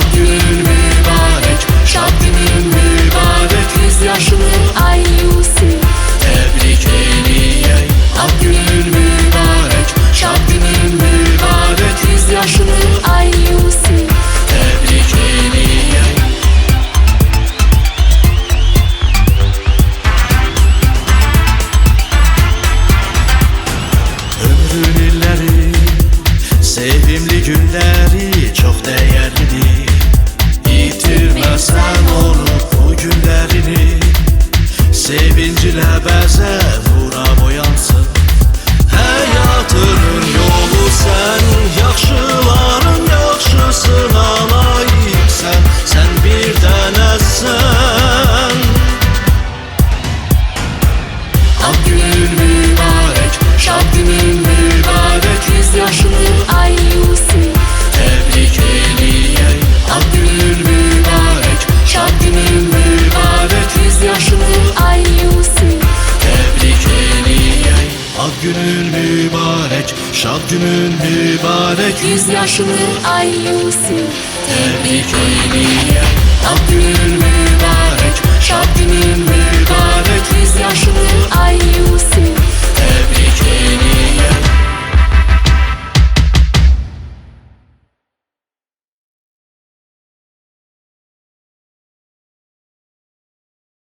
I'm. Sevincilə bəzən vura boyansın Həyatının yolu sən Yaxşıların yaxşısına layiqsən Sən bir dənəsən Ad günün mübarək, şad günün mübarək günün mübarək, şad günün mübarək Yüz yaşını Ayyusi Tebrik eləyək Ad günün